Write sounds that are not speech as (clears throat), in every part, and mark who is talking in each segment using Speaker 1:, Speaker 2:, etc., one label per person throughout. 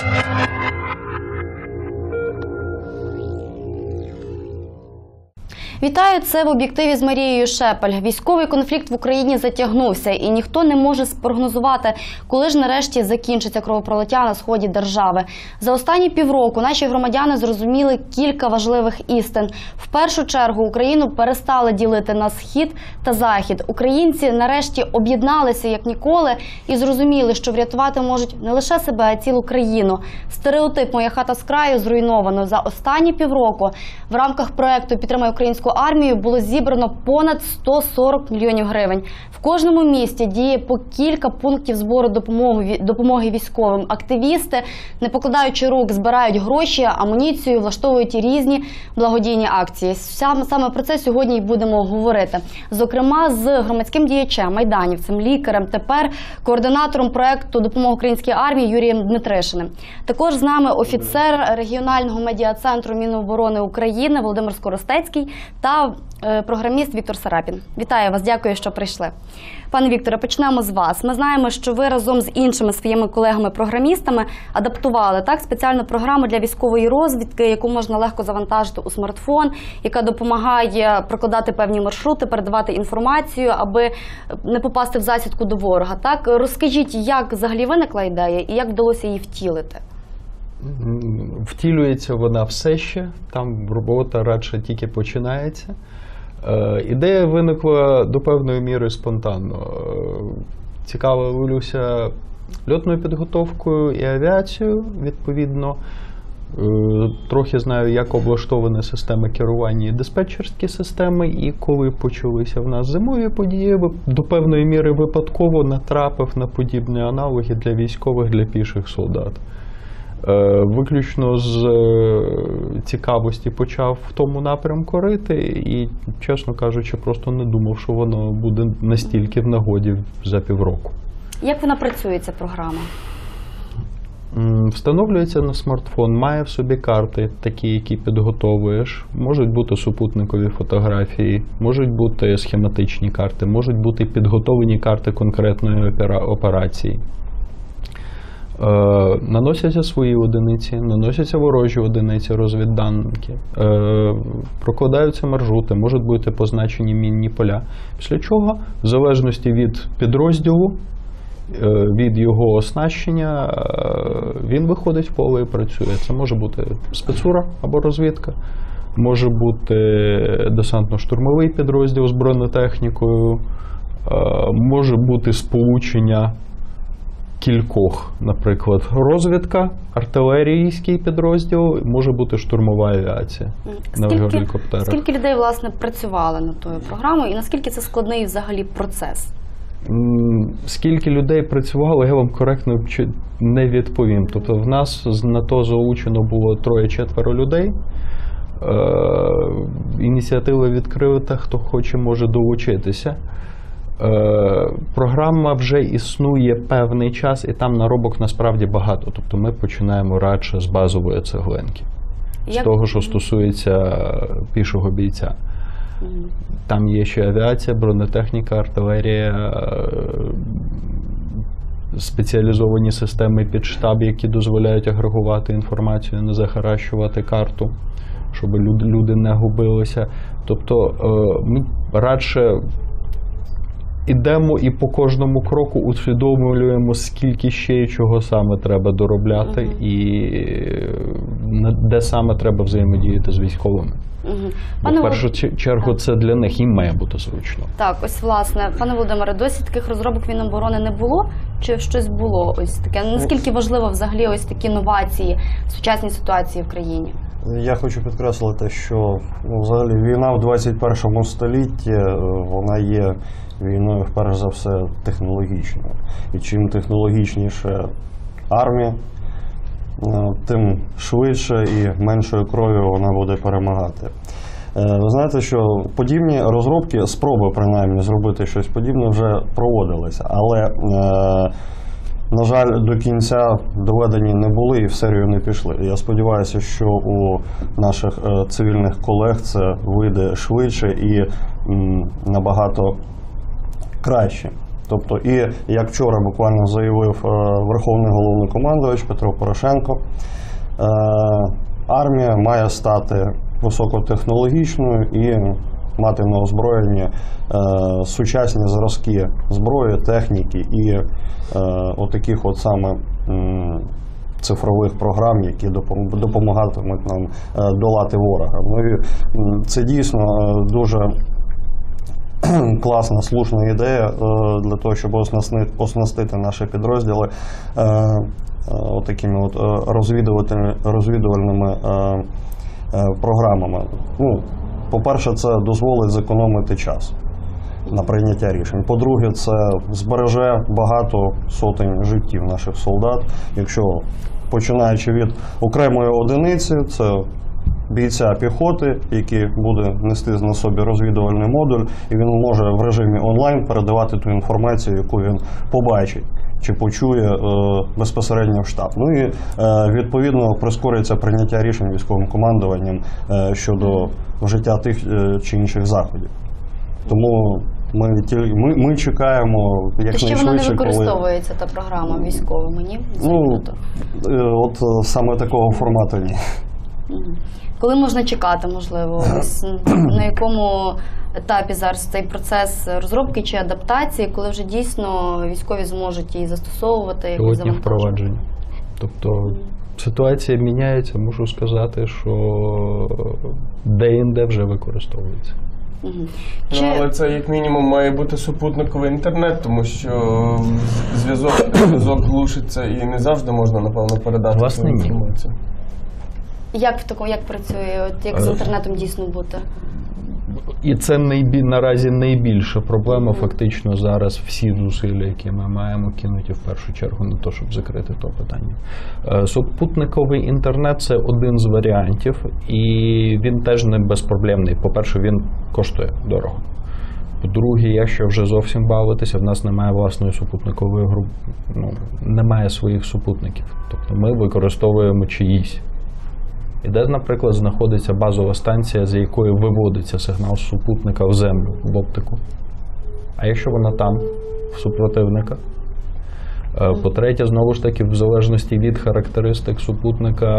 Speaker 1: Thank you. Вітаю це в об'єктиві з Марією Шепель. Військовий конфлікт в Україні затягнувся, і ніхто не може спрогнозувати, коли ж нарешті закінчиться кровопролиття на сході держави. За останні півроку наші громадяни зрозуміли кілька важливих істин. В першу чергу Україну перестали ділити на схід та захід. Українці нарешті об'єдналися як ніколи і зрозуміли, що врятувати можуть не лише себе, а цілу країну. Стереотип Моя хата з краю зруйновано за останні півроку. В рамках проекту Підтримай українську армію було зібрано понад 140 мільйонів гривень. В кожному місті діє по кілька пунктів збору допомоги допомоги військовим. Активісти, не покладаючи рук, збирають гроші, амуніцію, влаштовують різні благодійні акції. Саме про це сьогодні й будемо говорити. Зокрема, з громадським діячем, майданівцем, лікарем, тепер координатором проекту допомоги українській армії Юрієм Дмитришиним. Також з нами офіцер регіонального медіа-центру Міноборони України Володимир Скоростецький та е, програміст Віктор Сарапін. Вітаю вас, дякую, що прийшли. Пане Вікторе, почнемо з вас. Ми знаємо, що ви разом з іншими своїми колегами-програмістами адаптували так спеціальну програму для військової розвідки, яку можна легко завантажити у смартфон, яка допомагає прокладати певні маршрути, передавати інформацію, аби не попасти в засідку до ворога. Так розкажіть, як взагалі виникла ідея і як вдалося її втілити?
Speaker 2: Втілюється вона все ще, там робота радше тільки починається. Е, ідея виникла до певної міри спонтанно. Е, Цікавилюся льотною підготовкою і авіацією, відповідно. Е, Трохи знаю, як облаштовані системи керування і диспетчерські системи, і коли почалися в нас зимові події, до певної міри випадково натрапив на подібні аналоги для військових, для піших солдат. Е, Виключно з е, цікавості почав в тому напрямку рити, і, чесно кажучи, просто не думав, що воно буде настільки в нагоді за півроку.
Speaker 1: Як вона працює, ця програма?
Speaker 2: Встановлюється на смартфон, має в собі карти, такі, які підготовуєш. Можуть бути супутникові фотографії, можуть бути схематичні карти, можуть бути підготовлені карти конкретної операції. Е, наносяться свої одиниці, наносяться ворожі одиниці розвідданки, е, прокладаються маршрути, можуть бути позначені мінні поля. Після чого, в залежності від підрозділу, е, від його оснащення, е, він виходить в поле і працює. Це може бути спецура або розвідка, може бути десантно-штурмовий підрозділ з бронетехнікою, е, може бути сполучення кількох, наприклад, розвідка, артилерійський підрозділ, може бути штурмова авіація на
Speaker 1: Скільки,
Speaker 2: гелікоптерах.
Speaker 1: скільки людей власне працювали над тою програмою, і наскільки це складний взагалі процес?
Speaker 2: Скільки людей працювало, я вам коректно не відповім. Тобто, в нас на то залучено було троє-четверо людей. Е, Ініціатива відкрита, хто хоче, може долучитися. Е, Програма вже існує певний час, і там наробок насправді багато. Тобто ми починаємо радше з базової цеглинки, з
Speaker 1: Як-
Speaker 2: того, що стосується пішого бійця. Там є ще авіація, бронетехніка, артилерія, е, спеціалізовані системи під штаб, які дозволяють агрегувати інформацію, не захаращувати карту, щоб люди не губилися. Тобто е, ми радше ідемо і по кожному кроку усвідомлюємо, скільки ще і чого саме треба доробляти,
Speaker 1: Мгм.
Speaker 2: і е, де саме треба взаємодіяти з військовими. Бо
Speaker 1: Пане
Speaker 2: в першу чергу це для них їм має бути зручно.
Speaker 1: Так, ось власне, пане Володимире, досі таких розробок Міноборони не було? Чи щось було ось таке? Наскільки важливо взагалі ось такі новації в сучасній ситуації в країні?
Speaker 3: Я хочу підкреслити, що ну, взагалі війна в 21 столітті е, вона є війною, перш за все, технологічною. І чим технологічніше армія, е, тим швидше і меншою кров'ю вона буде перемагати. Е, Ви знаєте, що подібні розробки, спроби принаймні зробити щось подібне вже проводилися, але е, на жаль, до кінця доведені не були і в серію не пішли. Я сподіваюся, що у наших цивільних колег це вийде швидше і набагато краще. Тобто, і як вчора буквально заявив е, Верховний головнокомандувач Петро Порошенко, е, армія має стати високотехнологічною і мати на озброєнні е, сучасні зразки зброї, техніки і отаких от саме цифрових програм, які допом- допомагатимуть нам долати ворога. Ну і це дійсно дуже (clears throat) класна, слушна ідея е, для того, щоб оснастити, оснастити наші підрозділи е, е, от е, розвідувальними, розвідувальними програмами. Ну, по-перше, це дозволить зекономити час на прийняття рішень. По-друге, це збереже багато сотень життів наших солдат. Якщо починаючи від окремої одиниці, це бійця піхоти, який буде нести на собі розвідувальний модуль, і він може в режимі онлайн передавати ту інформацію, яку він побачить. Чи почує е, безпосередньо в штаб. Ну і е, відповідно прискорюється прийняття рішень військовим командуванням е, щодо вжиття тих е, чи інших заходів. Тому ми, ми, ми чекаємо
Speaker 1: То ще вона не
Speaker 3: якнайшвидше, коли
Speaker 1: використовується та програма військовими, ні?
Speaker 3: ну е, от е, саме такого формату ні.
Speaker 1: Коли можна чекати, можливо, (clears throat) ось на якому етапі зараз цей процес розробки чи адаптації, коли вже дійсно військові зможуть її застосовувати,
Speaker 2: Пілотні
Speaker 1: завантажувати?
Speaker 2: впровадження. Тобто ситуація міняється, можу сказати, що де-інде вже використовується.
Speaker 1: Мгм.
Speaker 4: Ну, але це як мінімум має бути супутниковий інтернет, тому що зв'язок зв'язок глушиться і не завжди можна, напевно, передати
Speaker 2: Власне,
Speaker 4: цю
Speaker 2: ні.
Speaker 1: Як в такому як працює? От як з
Speaker 2: Е,
Speaker 1: інтернетом дійсно бути?
Speaker 2: І це найбі... наразі найбільша проблема. Фактично зараз всі зусилля, які ми маємо, кинуті в першу чергу на те, щоб закрити то питання. Е, Супутниковий інтернет це один з варіантів, і він теж не безпроблемний. По-перше, він коштує дорого. По-друге, якщо вже зовсім бавитися, в нас немає власної супутникової групи, ну, немає своїх супутників. Тобто ми використовуємо чиїсь. І де, наприклад, знаходиться базова станція, з якої виводиться сигнал супутника в землю в оптику. А якщо вона там, в супротивника? Е, По-третє, знову ж таки, в залежності від характеристик супутника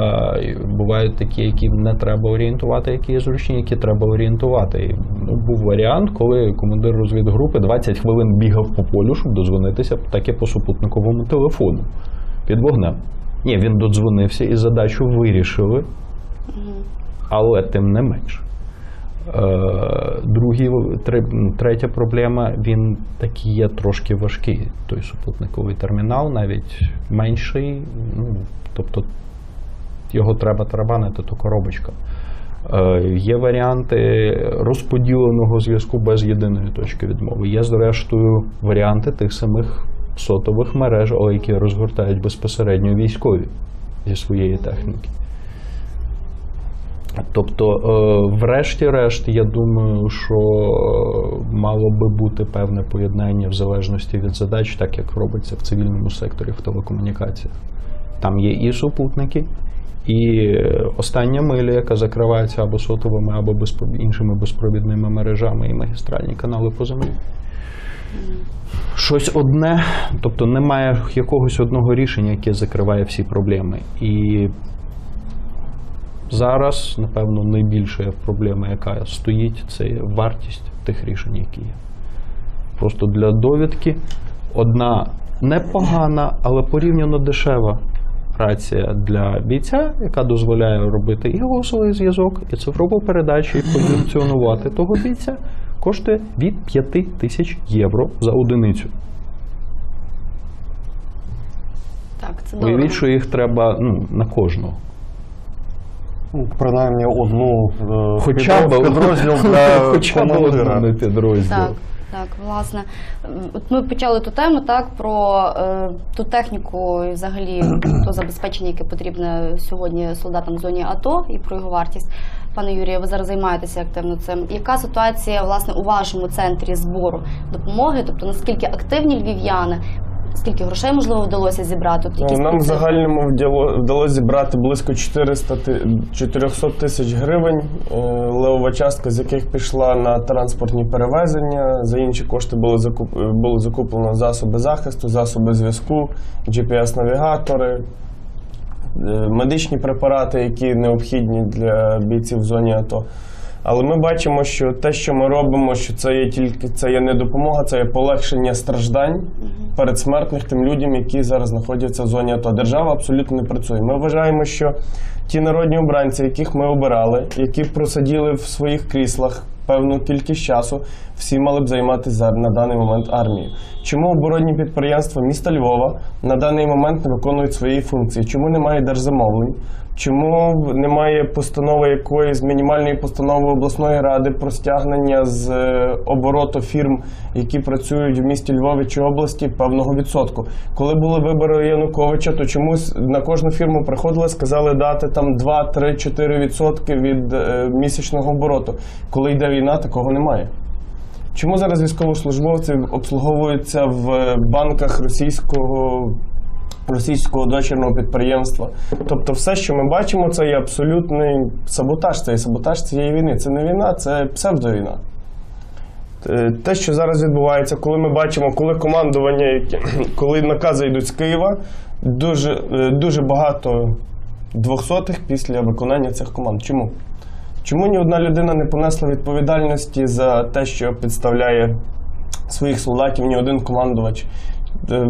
Speaker 2: бувають такі, які не треба орієнтувати, які є зручні, які треба орієнтувати. І, ну, був варіант, коли командир розвідгрупи 20 хвилин бігав по полю, щоб дозвонитися таке по супутниковому телефону під вогнем. Ні, він додзвонився і задачу вирішили, але тим не менш. Е, Другі, третя проблема, він такий є трошки важкий, той супутниковий термінал, навіть менший. Ну, тобто його треба тарабанити, то коробочка. Е, Є варіанти розподіленого зв'язку без єдиної точки відмови. Є, зрештою, варіанти тих самих сотових мереж, які розгортають безпосередньо військові зі своєї техніки. Тобто, е, врешті-решт, я думаю, що мало би бути певне поєднання в залежності від задач, так як робиться в цивільному секторі в телекомунікаціях. Там є і супутники, і е, остання миля, яка закривається або сотовими, або іншими безпровідними мережами і магістральні канали по землі. Щось одне, тобто немає якогось одного рішення, яке закриває всі проблеми. І зараз, напевно, найбільша проблема, яка стоїть, це є вартість тих рішень, які є. Просто для довідки одна непогана, але порівняно дешева рація для бійця, яка дозволяє робити і голосовий зв'язок, і цифрову передачу, і позиціонувати того бійця, коштує від 5 тисяч євро за одиницю.
Speaker 1: Так, це.
Speaker 2: Уявіть, що їх треба ну, на кожного.
Speaker 3: Ну, Принаймні одну е,
Speaker 2: Хоча б
Speaker 3: підро- підрозділ для (laughs)
Speaker 2: хоча б
Speaker 3: командира.
Speaker 2: один підрозділ.
Speaker 1: Так, так, власне. От ми почали ту тему так про е, ту техніку і взагалі то забезпечення, яке потрібне сьогодні солдатам в зоні АТО і про його вартість. Пане Юрію, ви зараз займаєтеся активно цим. Яка ситуація власне у вашому центрі збору допомоги? Тобто наскільки активні львів'яни? Скільки грошей можливо вдалося зібрати? От якісь
Speaker 4: Нам в загальному вдалося зібрати близько 400 400 тисяч гривень, е, левова частка з яких пішла на транспортні перевезення. За інші кошти було закуп... е, було закуплено засоби захисту, засоби зв'язку, GPS-навігатори, е, медичні препарати, які необхідні для бійців в зоні АТО. Але ми бачимо, що те, що ми робимо, що це є тільки це є не допомога, це є полегшення страждань передсмертних тим людям, які зараз знаходяться в зоні АТО. Держава абсолютно не працює. Ми вважаємо, що ті народні обранці, яких ми обирали, які просиділи в своїх кріслах певну кількість часу, всі мали б займатися на даний момент армією. Чому оборонні підприємства міста Львова на даний момент не виконують свої функції? Чому немає держзамовлень? Чому немає постанови якоїсь мінімальної постанови обласної ради про стягнення з е, обороту фірм, які працюють в місті Львові чи області, певного відсотку? Коли були вибори Януковича, то чомусь на кожну фірму приходили, сказали дати там 2, 3, 4 відсотки від е, місячного обороту. Коли йде війна, такого немає. Чому зараз військовослужбовці обслуговуються в банках російського російського дочірного підприємства? Тобто, все, що ми бачимо, це є абсолютний саботаж. Це є саботаж цієї війни. Це не війна, це псевдовійна. Е, Те, що зараз відбувається, коли ми бачимо, коли командування, (clears throat) коли накази йдуть з Києва, дуже, е, дуже багато двохсотих після виконання цих команд. Чому? Чому ні одна людина не понесла відповідальності за те, що підставляє своїх солдатів, ні один командувач? Е,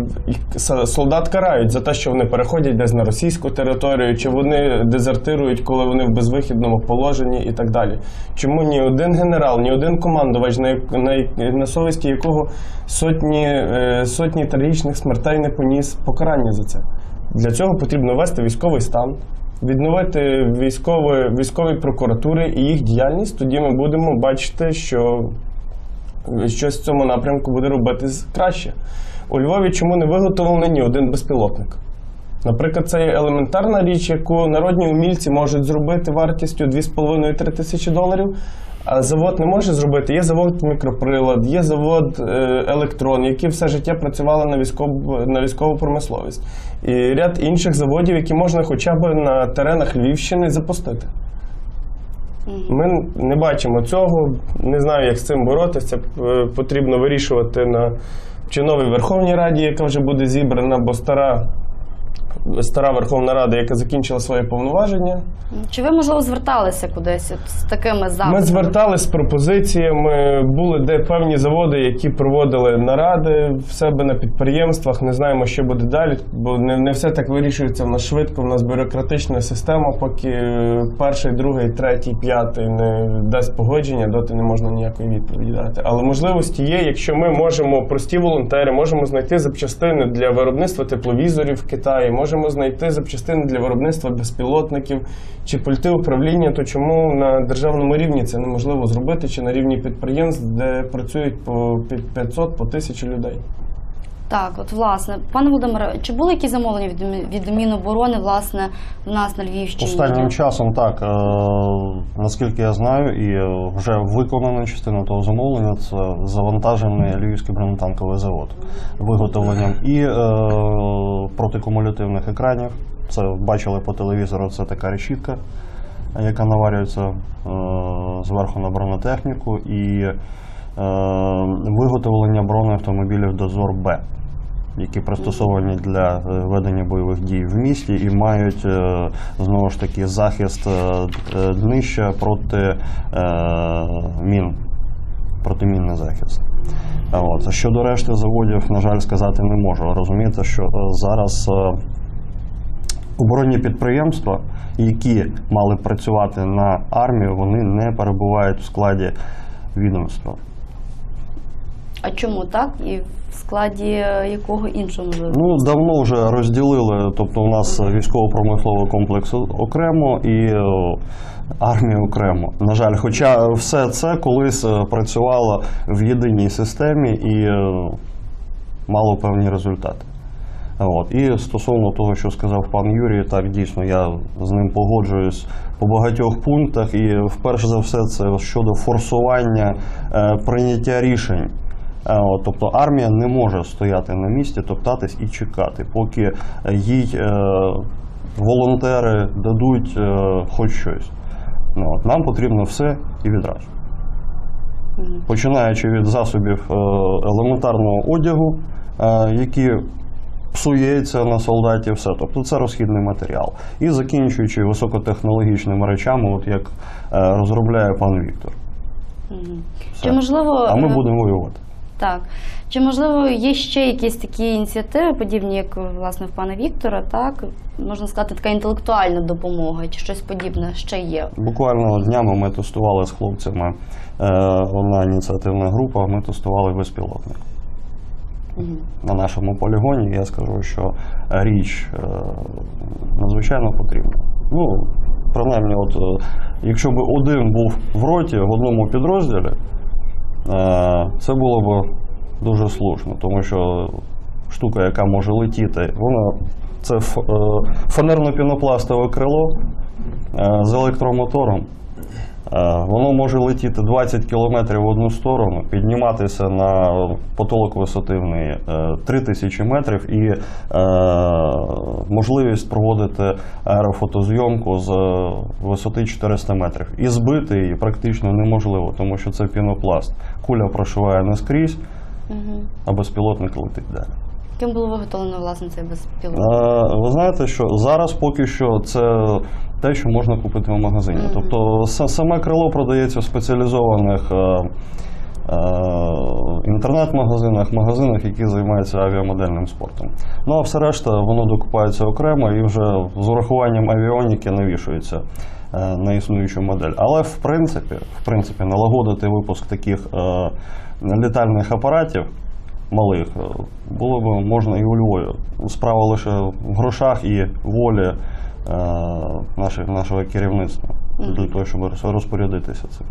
Speaker 4: Солдат карають за те, що вони переходять десь на російську територію, чи вони дезертирують, коли вони в безвихідному положенні і так далі. Чому ні один генерал, ні один командувач, на, на, на совісті якого сотні, е, сотні трагічних смертей не поніс покарання за це? Для цього потрібно ввести військовий стан, відновити військові, військові прокуратури і їх діяльність. Тоді ми будемо бачити, що щось в цьому напрямку буде робитись краще. У Львові чому не виготовлений ні один безпілотник? Наприклад, це є елементарна річ, яку народні умільці можуть зробити вартістю 2,5-3 тисячі доларів. А завод не може зробити. Є завод мікроприлад, є завод е, електрон, які все життя працювали на військову, на військову промисловість. І ряд інших заводів, які можна хоча б на теренах Львівщини запустити. Ми не бачимо цього, не знаю, як з цим боротися. Е, Потрібно вирішувати на чи новій Верховній Раді, яка вже буде зібрана, бо стара, стара Верховна Рада, яка закінчила своє повноваження.
Speaker 1: Чи ви можливо зверталися кудись от з такими запитами?
Speaker 4: Ми звертались з пропозиціями, були де певні заводи, які проводили наради в себе на підприємствах. Не знаємо, що буде далі, бо не, не все так вирішується в нас швидко. В нас бюрократична система, поки е, перший, другий, третій, п'ятий не дасть погодження, доти не можна ніякої відповіді дати. Але можливості є, якщо ми можемо, прості волонтери, можемо знайти запчастини для виробництва тепловізорів в Китаї, можемо знайти запчастини для виробництва безпілотників чи пульти управління, то чому на державному рівні це неможливо зробити, чи на рівні підприємств, де працюють по під 500 по 1000 людей?
Speaker 1: Так, от власне, пане Володимире, чи були якісь замовлення від, від Міноборони, власне, в нас на Львівщині?
Speaker 3: Останнім часом так, е, наскільки я знаю, і вже виконана частина того замовлення це завантажений Львівський бронетанковий завод виготовленням і е, протикумулятивних екранів. Це бачили по телевізору, це така решітка, яка наварюється е, зверху на бронетехніку, і е, виготовлення бронеавтомобілів Дозор Б які пристосовані для е, ведення бойових дій в місті і мають е, знову ж таки захист е, е, днища проти мін, протимінний захист. От. Щодо решти заводів, на жаль, сказати не можу. Розумієте, що зараз оборонні підприємства, які мали працювати на армію, вони не перебувають в складі відомства.
Speaker 1: А чому так? І в складі е, якого іншого можливо?
Speaker 3: Ну, давно вже розділили, тобто у нас військово-промисловий комплекс окремо і е, армія окремо. На жаль, хоча все це колись е, працювало в єдиній системі і мало певні результати. От. І стосовно того, що сказав пан Юрій, так дійсно я з ним погоджуюсь по багатьох пунктах. І вперше за все, це щодо форсування е, прийняття рішень Тобто армія не може стояти на місці, топтатись і чекати, поки е, їй е, волонтери дадуть е, хоч щось. Ну, от, нам потрібно все і відразу. Починаючи від засобів е, елементарного одягу, е, які псується на солдаті, все. Тобто це розхідний матеріал. І закінчуючи високотехнологічними речами, от як е, розробляє пан Віктор.
Speaker 1: Чи можливо
Speaker 3: А ми
Speaker 1: е,
Speaker 3: будемо воювати.
Speaker 1: Так. Чи можливо є ще якісь такі ініціативи, подібні, як власне в пана Віктора, так? Можна сказати, така інтелектуальна допомога, чи щось подібне ще є?
Speaker 3: Буквально днями ми тестували з хлопцями е, одна ініціативна група, ми тестували безпілотник. На нашому полігоні я скажу, що річ е, надзвичайно потрібна. Ну, принаймні, от, е, якщо б один був в роті в одному підрозділі, це було б дуже слушно, тому що штука, яка може летіти, вона це е, фанерно-пінопластове крило е, з електромотором. Е, Воно може летіти 20 км в одну сторону, підніматися на потолок висоти в неї е, 3000 метрів і е, можливість проводити аерофотозйомку з висоти 400 метрів. І збити її практично неможливо, тому що це пінопласт. Куля прошиває не скрізь, а безпілотник летить далі.
Speaker 1: Ким було виготовлено власне цей безпілотник?
Speaker 3: Е, Ви знаєте, що зараз поки що це те, що можна купити в магазині. Тобто саме крило продається в спеціалізованих е, е, інтернет-магазинах, магазинах, які займаються авіамодельним спортом. Ну а все решта воно докупається окремо і вже з урахуванням авіоніки навішується е, на існуючу модель. Але в принципі, в принципі, налагодити випуск таких е, літальних апаратів малих е, було б можна і у Львові. Справа лише в грошах і волі е, наших, нашого керівництва для того, щоб розпорядитися цим.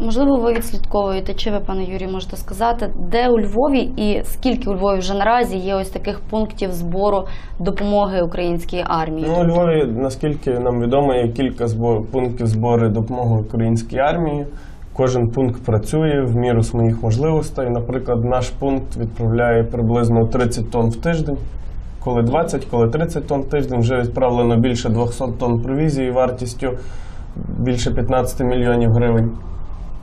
Speaker 1: Можливо, ви відслідковуєте, чи ви, пане Юрію, можете сказати, де у Львові і скільки у Львові вже наразі є ось таких пунктів збору допомоги українській армії?
Speaker 4: Ну, у Львові, наскільки нам відомо, є кілька збор, пунктів збору допомоги українській армії. Кожен пункт працює в міру своїх можливостей. Наприклад, наш пункт відправляє приблизно 30 тонн в тиждень. Коли 20, коли 30 тонн в тиждень, вже відправлено більше 200 тонн провізії вартістю більше 15 мільйонів гривень.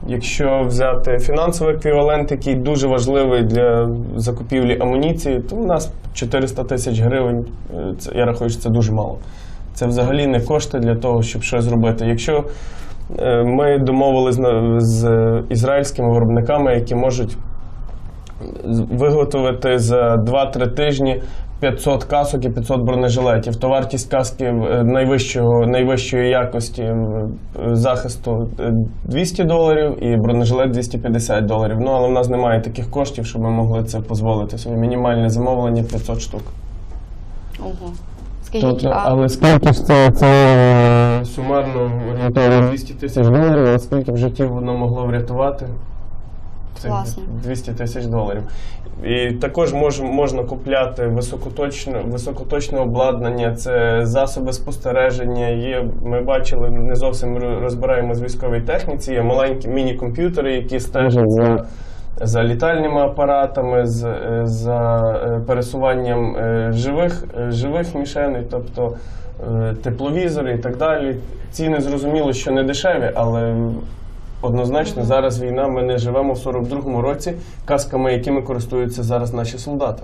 Speaker 4: Якщо взяти фінансовий еквівалент, який дуже важливий для закупівлі амуніції, то у нас 400 тисяч гривень. е, Це, я рахую, що це дуже мало. Це взагалі не кошти для того, щоб щось зробити. Якщо ми домовились з ізраїльськими виробниками, які можуть виготовити за 2-3 тижні 500 касок і 500 бронежилетів, то вартість каски е, найвищого, найвищої якості е, захисту е, 200 доларів і бронежилет 250 доларів. Ну але в нас немає таких коштів, щоб ми могли це дозволити. Мінімальне замовлення 500 штук.
Speaker 1: Ого. Скажіть,
Speaker 4: Тобто,
Speaker 1: а
Speaker 4: але скільки ж це, це е, сумарно орієнтовно 200 тисяч доларів, а скільки б життів воно могло врятувати? Це
Speaker 1: Класно.
Speaker 4: 200 тисяч доларів. І також мож, можна купляти високоточне, високоточне обладнання, це засоби спостереження. Є, ми бачили, не зовсім розбираємо з військовій техніці, є маленькі міні-комп'ютери, які стежать за, за літальними апаратами, е, за е, пересуванням е, живих, живих мішеней, тобто тепловізори і так далі. Ціни зрозуміло, що не дешеві, але однозначно зараз війна. Ми не живемо в 42-му році касками, якими користуються зараз наші солдати.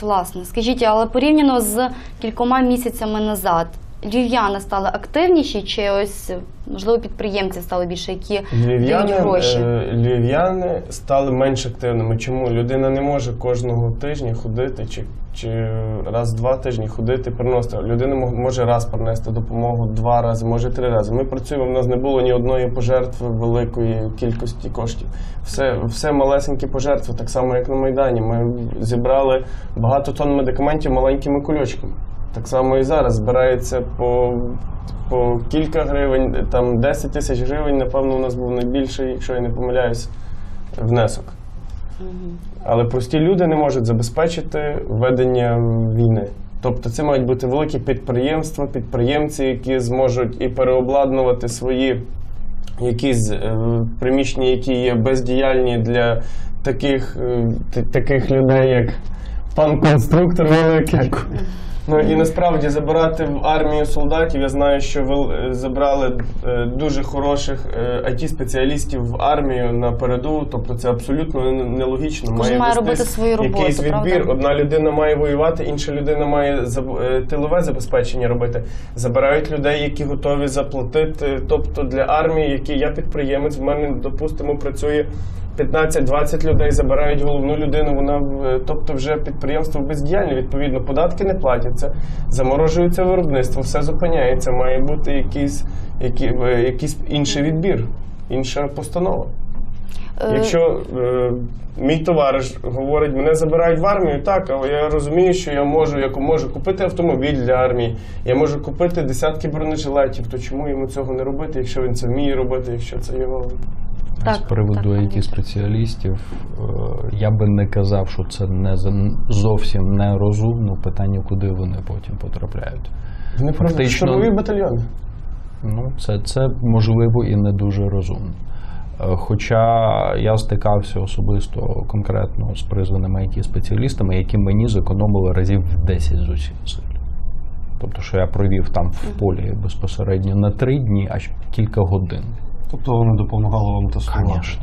Speaker 1: власне, скажіть, але порівняно з кількома місяцями назад, львів'яни стали активніші, чи ось можливо підприємці стали більше, які дають
Speaker 4: Львів'яни,
Speaker 1: гроші?
Speaker 4: е, львів'яни стали менш активними. Чому? Людина не може кожного тижня ходити, чи, чи раз в два тижні ходити, приносити. Людина може раз принести допомогу, два рази, може три рази. Ми працюємо, в нас не було ні одної пожертви великої кількості коштів. Все, все малесенькі пожертви, так само як на Майдані. Ми зібрали багато тонн медикаментів маленькими кульочками. Так само і зараз збирається по, по кілька гривень, там 10 тисяч гривень, напевно, у нас був найбільший, якщо я не помиляюсь, внесок. Але прості люди не можуть забезпечити ведення війни. Тобто це мають бути великі підприємства, підприємці, які зможуть і переобладнувати свої якісь е, приміщення, які є бездіяльні для таких, е, таких людей, як пан конструктор великий. Ну і насправді забирати в армію солдатів. Я знаю, що ви е, забрали е, дуже хороших it спеціалістів в армію на переду. Тобто це абсолютно нелогічно.
Speaker 1: Кожен має робити свою роботу,
Speaker 4: Якийсь відбір.
Speaker 1: правда?
Speaker 4: Одна людина має воювати, інша людина має е, тилове забезпечення робити. Забирають людей, які готові заплатити. Тобто для армії, які я підприємець, в мене допустимо працює. 15-20 людей забирають головну людину, вона тобто вже підприємство бездіяльне, відповідно, податки не платяться, заморожується виробництво, все зупиняється, має бути якийсь, які, е, якийсь інший відбір, інша постанова.
Speaker 1: Е,
Speaker 4: Якщо е, мій товариш говорить, мене забирають в армію, так, але я розумію, що я можу, я можу купити автомобіль для армії, я можу купити десятки бронежилетів, то чому йому цього не робити, якщо він це вміє робити, якщо це його.
Speaker 1: Так,
Speaker 2: З приводу
Speaker 1: так,
Speaker 2: it спеціалістів, е, я би не казав, що це не зовсім нерозумно питання, куди вони потім потрапляють.
Speaker 4: Вони
Speaker 2: Фактично-
Speaker 4: штурмові батальйони.
Speaker 2: Ну, це, це можливо і не дуже розумно. Е, Хоча я стикався особисто конкретно з призваними it спеціалістами, які мені зекономили разів в 10 з усіх сил. Тобто, що я провів там в полі безпосередньо не три дні, а кілька годин.
Speaker 3: Тобто вони допомагали вам тестувати.
Speaker 2: Звісно.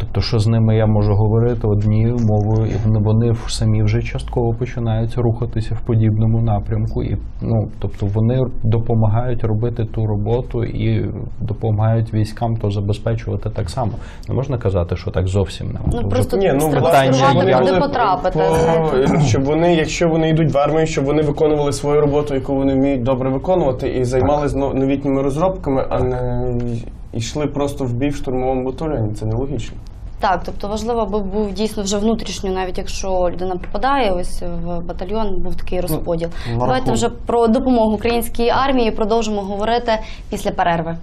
Speaker 2: Тобто, що з ними я можу говорити однією мовою, і вони, вони самі вже частково починають рухатися в подібному напрямку. І, ну, тобто вони допомагають робити ту роботу і допомагають військам то забезпечувати так само. Не можна казати, що так зовсім не
Speaker 1: Ну, просто
Speaker 4: Ні, ну
Speaker 2: власне, вони
Speaker 1: куди
Speaker 2: були
Speaker 1: потрапити.
Speaker 4: по- щоб вони, якщо вони йдуть в армію, щоб вони виконували свою роботу, яку вони вміють добре виконувати, і займалися но- новітніми розробками, а не йшли просто в бій в штурмовому батальйоні. Це нелогічно.
Speaker 1: Так, тобто важливо, аби був дійсно вже внутрішньо, навіть якщо людина попадає, ось в батальйон був такий ну, розподіл.
Speaker 3: Ну,
Speaker 1: Давайте вже про допомогу українській армії продовжимо говорити після перерви.